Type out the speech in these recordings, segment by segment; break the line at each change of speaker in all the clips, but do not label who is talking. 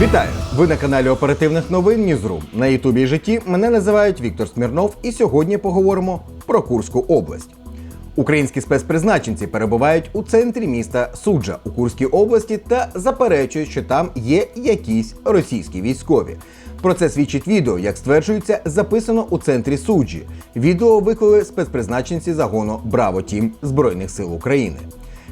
Вітаю! Ви на каналі оперативних новин Ньюзрум. На Ютубі житті мене називають Віктор Смірнов, і сьогодні поговоримо про Курську область. Українські спецпризначенці перебувають у центрі міста Суджа у Курській області та заперечують, що там є якісь російські військові. Про це свідчить відео, як стверджується, записано у центрі суджі. Відео виклали спецпризначенці загону Браво Тім Збройних сил України.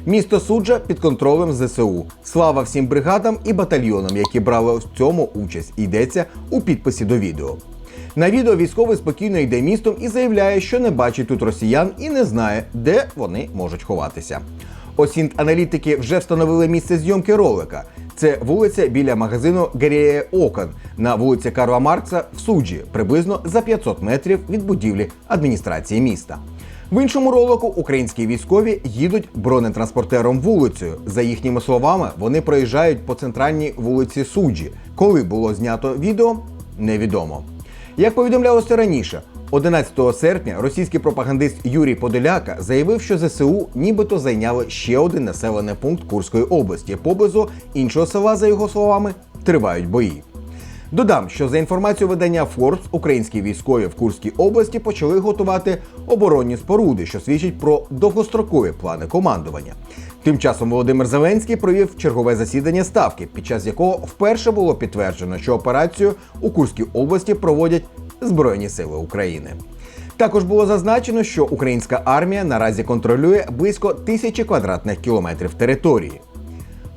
Місто суджа під контролем ЗСУ. Слава всім бригадам і батальйонам, які брали в цьому участь. Йдеться у підписі до відео. На відео військовий спокійно йде містом і заявляє, що не бачить тут росіян і не знає, де вони можуть ховатися. Осінт аналітики вже встановили місце зйомки ролика. Це вулиця біля магазину Гаріє Окон на вулиці Карла Маркса в суджі, приблизно за 500 метрів від будівлі адміністрації міста. В іншому ролику українські військові їдуть бронетранспортером вулицею. За їхніми словами, вони проїжджають по центральній вулиці Суджі. Коли було знято відео, невідомо. Як повідомлялося раніше, 11 серпня російський пропагандист Юрій Подоляка заявив, що ЗСУ нібито зайняли ще один населений пункт Курської області. Поблизу іншого села, за його словами, тривають бої. Додам, що за інформацією видання Forbes, українські військові в Курській області почали готувати оборонні споруди, що свідчить про довгострокові плани командування. Тим часом Володимир Зеленський провів чергове засідання ставки, під час якого вперше було підтверджено, що операцію у Курській області проводять Збройні Сили України. Також було зазначено, що українська армія наразі контролює близько тисячі квадратних кілометрів території.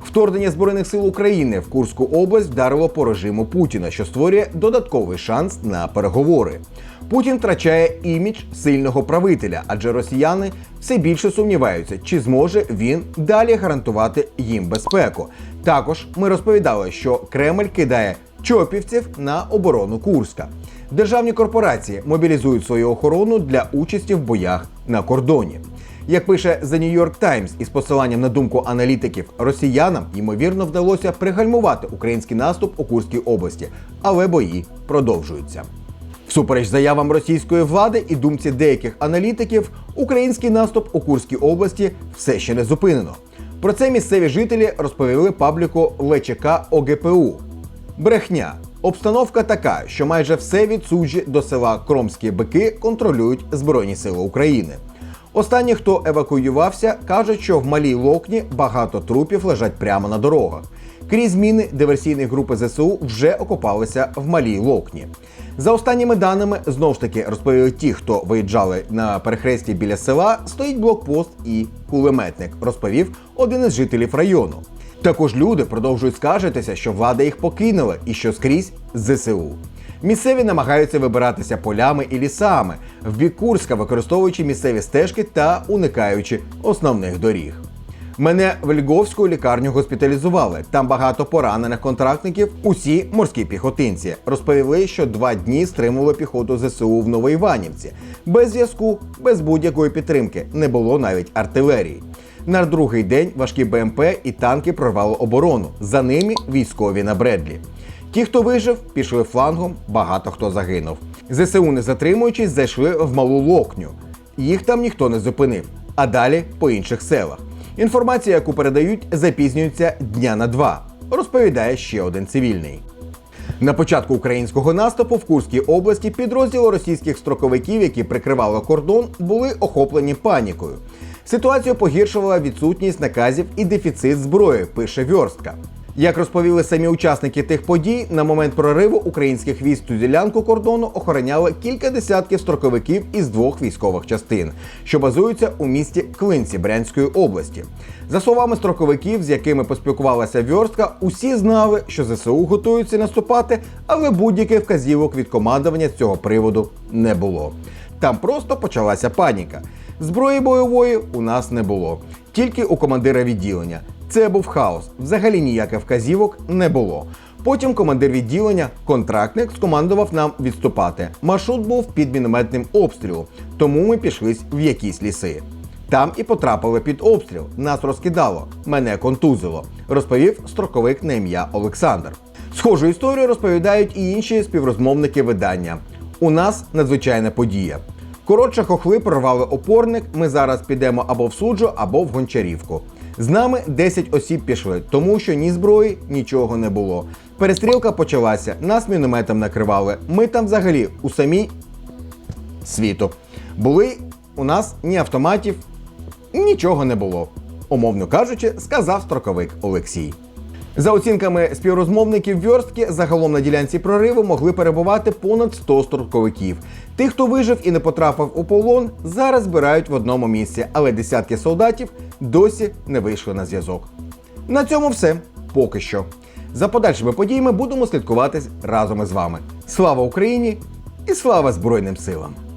Вторгнення збройних сил України в Курську область вдарило по режиму Путіна, що створює додатковий шанс на переговори. Путін втрачає імідж сильного правителя, адже росіяни все більше сумніваються, чи зможе він далі гарантувати їм безпеку. Також ми розповідали, що Кремль кидає чопівців на оборону Курська. Державні корпорації мобілізують свою охорону для участі в боях на кордоні. Як пише The New York Times із посиланням на думку аналітиків, росіянам ймовірно вдалося пригальмувати український наступ у Курській області, але бої продовжуються. Всупереч заявам російської влади і думці деяких аналітиків, український наступ у Курській області все ще не зупинено. Про це місцеві жителі розповіли пабліку ЛЧК ОГПУ. Брехня. Обстановка така, що майже все від суджі до села Кромські бики контролюють Збройні Сили України. Останні, хто евакуювався, кажуть, що в малій локні багато трупів лежать прямо на дорогах. Крізь міни диверсійної групи ЗСУ вже окопалися в малій локні. За останніми даними, знову ж таки розповіли ті, хто виїжджали на перехресті біля села, стоїть блокпост і кулеметник, розповів один із жителів району. Також люди продовжують скаржитися, що влада їх покинула і що скрізь ЗСУ. Місцеві намагаються вибиратися полями і лісами в бік Курська, використовуючи місцеві стежки та уникаючи основних доріг. Мене в Львовську лікарню госпіталізували. Там багато поранених контрактників, усі морські піхотинці. Розповіли, що два дні стримували піхоту ЗСУ в Новоіванівці. Без зв'язку, без будь-якої підтримки. Не було навіть артилерії. На другий день важкі БМП і танки прорвали оборону. За ними військові на Бредлі. Ті, хто вижив, пішли флангом, багато хто загинув. ЗСУ, не затримуючись, зайшли в малу локню. Їх там ніхто не зупинив, а далі по інших селах. Інформація, яку передають, запізнюється дня на два. Розповідає ще один цивільний. На початку українського наступу в Курській області підрозділи російських строковиків, які прикривали кордон, були охоплені панікою. Ситуацію погіршувала відсутність наказів і дефіцит зброї, пише Вьорстка. Як розповіли самі учасники тих подій, на момент прориву українських військ цю ділянку кордону охороняли кілька десятків строковиків із двох військових частин, що базуються у місті Клинці Брянської області. За словами строковиків, з якими поспілкувалася Вьорстка, усі знали, що ЗСУ готуються наступати, але будь-яких вказівок від командування з цього приводу не було. Там просто почалася паніка. Зброї бойової у нас не було, тільки у командира відділення. Це був хаос. Взагалі ніяких вказівок не було. Потім командир відділення, контрактник, скомандував нам відступати. Маршрут був під мінометним обстрілом, тому ми пішли в якісь ліси. Там і потрапили під обстріл. Нас розкидало, мене контузило, розповів строковик на ім'я Олександр. Схожу історію розповідають і інші співрозмовники видання. У нас надзвичайна подія. Коротше, хохли прорвали опорник. Ми зараз підемо або в суджу, або в гончарівку. З нами 10 осіб пішли, тому що ні зброї, нічого не було. Перестрілка почалася, нас мінометом накривали. Ми там взагалі у самій світу. Були у нас ні автоматів, нічого не було. Умовно кажучи, сказав строковик Олексій. За оцінками співрозмовників Вьорстки, загалом на ділянці прориву могли перебувати понад 100 строковиків. Тих, хто вижив і не потрапив у полон, зараз збирають в одному місці, але десятки солдатів досі не вийшли на зв'язок. На цьому все поки що. За подальшими подіями будемо слідкувати разом із вами. Слава Україні і слава Збройним силам!